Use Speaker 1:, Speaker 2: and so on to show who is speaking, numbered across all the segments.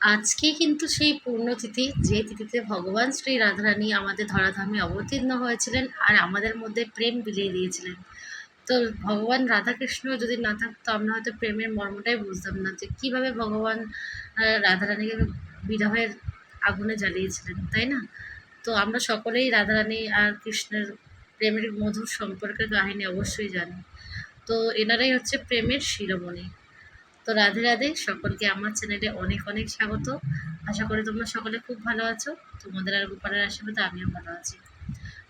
Speaker 1: আজকে কিন্তু সেই পুণ্যতিথি যে তিথিতে ভগবান শ্রী রাধারানী আমাদের ধরাধামে অবতীর্ণ হয়েছিলেন আর আমাদের মধ্যে প্রেম বিলিয়ে দিয়েছিলেন। তো ভগবান রাধাকৃষ্ণ যদি না থাকতো, আমরা হয়তো প্রেমের মর্মটাই বুঝতাম না যে কীভাবে ভগবান রাধারানীকে বিরহের আগুনে জ্বালিয়েছিলেন, তাই না? তো আমরা সকলেই রাধারানী আর কৃষ্ণের প্রেমের মধুর সম্পর্কের কাহিনী অবশ্যই জানি। তো এনারাই হচ্ছে প্রেমের শিরোমণি। তো রাধে রাধে, সকলকে আমার চ্যানেলে অনেক অনেক স্বাগত। আশা করি তোমরা সকলে খুব ভালো আছো। তোমাদের আর গোপালের আশীর্বাদে আমিও ভালো আছি।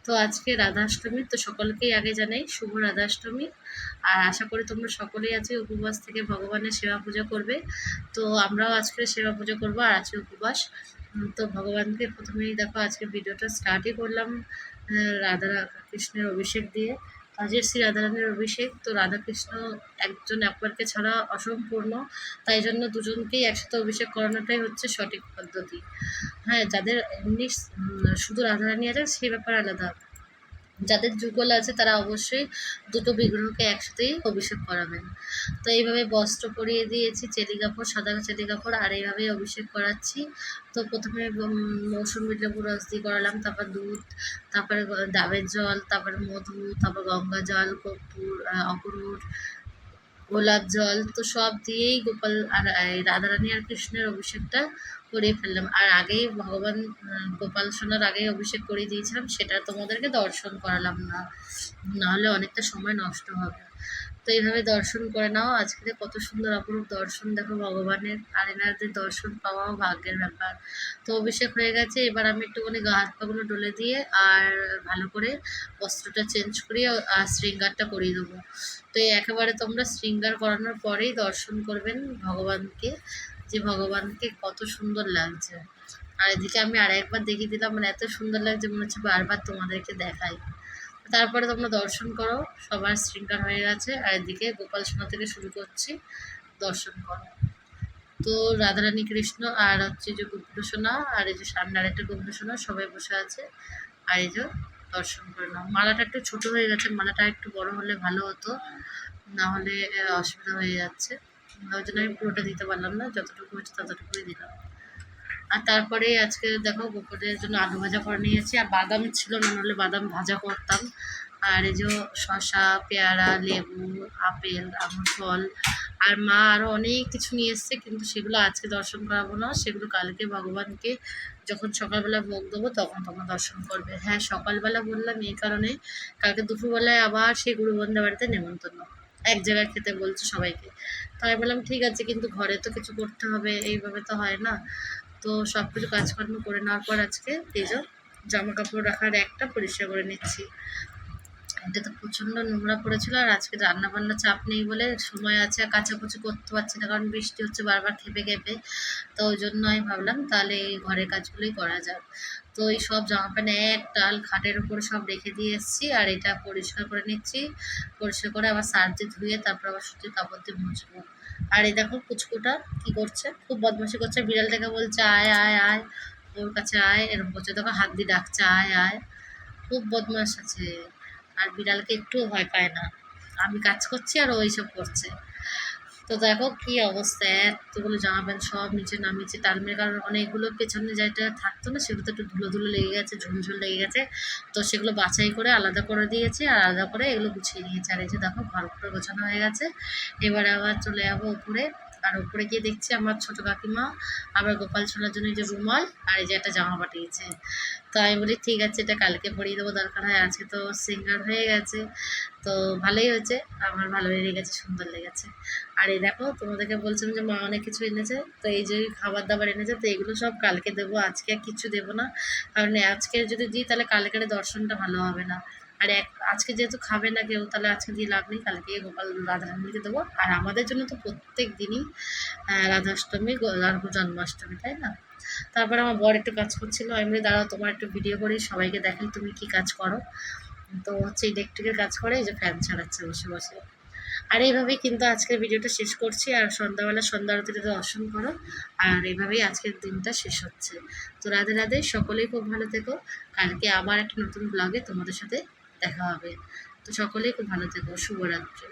Speaker 1: তো আজকে রাধাষ্টমী, তো সকলকেই আগে জানাই শুভ রাধাষ্টমী। আর আশা করি তোমরা সকলেই আজকে উপবাস থেকে ভগবানের সেবা পূজা করবে। তো আমরাও আজকে সেবা পূজা করব আর আজকে উপবাস। তো ভগবানকে প্রথমেই দেখো, আজকে ভিডিওটা স্টার্টই করলাম রাধা কৃষ্ণের অভিষেক দিয়ে। আজের শ্রী রাধারানীর অভিষেক তো রাধাকৃষ্ণ একজন একবারকে ছাড়া অসম্পূর্ণ। তাই জন্য দুজনকেই একসাথে অভিষেক করানোটাই হচ্ছে সঠিক পদ্ধতি। হ্যাঁ যাদের এমনি শুধু রাধারানী আছে সেই ব্যাপার আলাদা যাদের যুগল আছে তারা অবশ্যই দুটো বিগ্রহকে একসাথেই অভিষেক করাবেন। তো এইভাবে বস্ত্র পরিয়ে দিয়েছি চেলি কাপড় সাদা চেলি কাপড় আর এইভাবেই অভিষেক করাচ্ছি। তো প্রথমে মৌসুমি লেবু রস দিয়ে করালাম তারপর দুধ তারপরে ডাবের জল তারপর মধু তারপর গঙ্গা জল কর্পূর আহ, অপরূর গোলাপ জল, তো সব দিয়েই গোপাল আর রাধারানী আর কৃষ্ণের অভিষেকটা করিয়ে ফেললাম। আর আগেই ভগবান গোপাল সোনার আগেই অভিষেক করিয়ে দিয়েছিলাম, সেটা তোমাদেরকে দর্শন করালাম না। নাহলে অনেকটা সময় নষ্ট হবে। তো এইভাবে দর্শন করে নাও। আজকে কত সুন্দর অপরূপ দর্শন। দেখো ভগবানের আর এনাদের দর্শন পাওয়াও ভাগ্যের ব্যাপার। তো অভিষেক হয়ে গেছে। এবার আমি একটুখানি গা হাত পাগুলো ডলে দিয়ে আর ভালো করে বস্ত্রটা চেঞ্জ করিয়ে আর শৃঙ্গারটা করিয়ে দেবো। তো একেবারে তোমরা শৃঙ্গার করানোর পরেই দর্শন করবেন ভগবানকে, যে ভগবানকে কত সুন্দর লাগছে। আর এদিকে আমি আর একবার দেখিয়ে দিলাম মানে এত সুন্দর লাগছে, মনে হচ্ছে বারবার তোমাদেরকে দেখাই। তারপরে তোমরা দর্শন করো, সবার শৃঙ্গার হয়ে গেছে। আর এদিকে গোপাল সোনা থেকে শুরু করছি, দর্শন করো। তো রাধারানী কৃষ্ণ আর হচ্ছে যে গোপুর সোনা, আর এই যে সামনে আরেকটা গোপুর সোনা, সবাই বসে আছে। আর এই যে দর্শন করে নাও। মালাটা একটু ছোট হয়ে গেছে, মালাটা একটু বড় হলে ভালো হতো, না হলে অসুবিধা হয়ে যাচ্ছে। ওই জন্য আমি পুরোটা দিতে পারলাম না, যতটুকু হচ্ছে ততটুকুই দিলাম। আর তারপরে আজকে দেখো গোপুরের জন্য আলু ভাজা করে নিয়েছি। আর বাদাম ছিল না হলে বাদাম ভাজা করতাম। আর এই যে শসা, পেয়ারা, লেবু, আপেল আঙুর ফল, আর মা আরও অনেক কিছু নিয়ে এসছে, কিন্তু সেগুলো আজকে দর্শন করাবো না। সেগুলো কালকে ভগবানকে যখন সকালবেলা ভোগ দেবো, তখন তোমরা দর্শন করবে। হ্যাঁ সকালবেলা বললাম এই কারণে। কালকে দুপুরবেলায় আবার সেই গুরুবন্ধা বাড়িতে নেমন্তন্ন। এক জায়গায় খেতে বলছে সবাইকে। তাই বললাম, ঠিক আছে, কিন্তু ঘরে তো কিছু করতে হবে, এইভাবে তো হয় না। তো সব কিছু কাজকর্ম করে নেওয়ার পর আজকে এই যে জামা কাপড় রাখার একটা পরিষ্কার করে নিচ্ছি। এটা তো প্রচণ্ড নোংরা পড়েছিল আর আজকে রান্না বান্না চাপ নেই বলে সময় আছে আর কাচাকুচি করতে পারছি না কারণ বৃষ্টি হচ্ছে বারবার খেপে খেপে। তো ওই জন্য আমি ভাবলাম তাহলে এই ঘরের কাজগুলোই করা যাক। তো এই সব জামা প্যান্ট এক টাল খাটের উপরে সব রেখে দিয়ে এসেছি আর এটা পরিষ্কার করে নিচ্ছি। পরিষ্কার করে আবার সার্জে ধুয়ে তারপর আবার সুতির কাপড় দিয়ে মুছবো। আর এই দেখো কুচকুটা কি করছে? খুব বদমাশি করছে। বিড়াল বিড়ালটাকে বলছে, আয় আয় আয়। ওর কাছে আয়। এরকম করছে। দেখো হাত দিয়ে ডাকছে, আয় আয়। খুব বদমাস আছে। আর বিড়ালকে একটুও ভয় পায় না। আমি কাজ করছি আর ওই সব করছে। তো দেখো কি অবস্থা, এতগুলো জামা প্যান্ট সব নিচে নামিয়েছে, তার মেয়ে কারণ অনেকগুলো পেছনে যেটা থাকতো না সেগুলো তো একটু ধুলো ধুলো লেগে গেছে, ঝুলঝুল লেগে গেছে, তো সেগুলো বাছাই করে আলাদা করে দিয়েছে আর আলাদা করে এগুলো গুছিয়ে নিয়েছি। আর এই যে দেখো ঘর করে গোছানো হয়ে গেছে, এবারে আবার চলে যাব উপরে। আর উপরে গিয়ে দেখছি আমার ছোটো কাকিমা, আবার গোপাল ছোলার জন্য যে রুমাল আর এই যে একটা জামা পাঠিয়েছে। তো আমি বলি, ঠিক আছে, এটা কালকে পরিয়ে দেবো, দরকার হয় আজকে তো সিঙ্গার হয়ে গেছে। তো ভালোই হয়েছে, আমার ভালো লেগেছে, সুন্দর লেগেছে। আর এই দেখো, তোমাদেরকে বলছিলাম যে মা অনেক কিছু এনেছে, তো এই যে খাবার দাবার এনেছে, তো এগুলো সব কালকে দেবো, আজকে আর কিছু দেবো না। কারণ আজকে যদি দিই, তাহলে কালকের দর্শনটা ভালো হবে না। আর এক, আজকে যেহেতু খাবে না কেউ, তাহলে আজকে দিয়ে লাভ নেই, কালকে গোপাল রাধারানীকে দেবো। আর আমাদের জন্য তো প্রত্যেক দিনই রাধাষ্টমী জন্মাষ্টমী, তাই না? তারপরে আমার বর একটু কাজ করছিল, আমি বলি, দাঁড়াও, তোমার একটু ভিডিও করি, সবাইকে দেখাই, তুমি কি কাজ করো? তো হচ্ছে ইলেকট্রিকের কাজ করে, এই যে ফ্যান ছাড়াচ্ছে বসে বসে। আর এইভাবেই কিন্তু আজকের ভিডিওটা শেষ করছি, আর সন্ধ্যাবেলা সন্ধ্যা আরতিতে দর্শন করো, আর এইভাবেই আজকের দিনটা শেষ হচ্ছে। তো রাধে রাধে, সকলেই খুব ভালো থেকো। কালকে আবার একটা নতুন ব্লগে তোমাদের সাথে দেখা হবে। তো সকলেই খুব ভালো থেকো। শুভরাত্রি।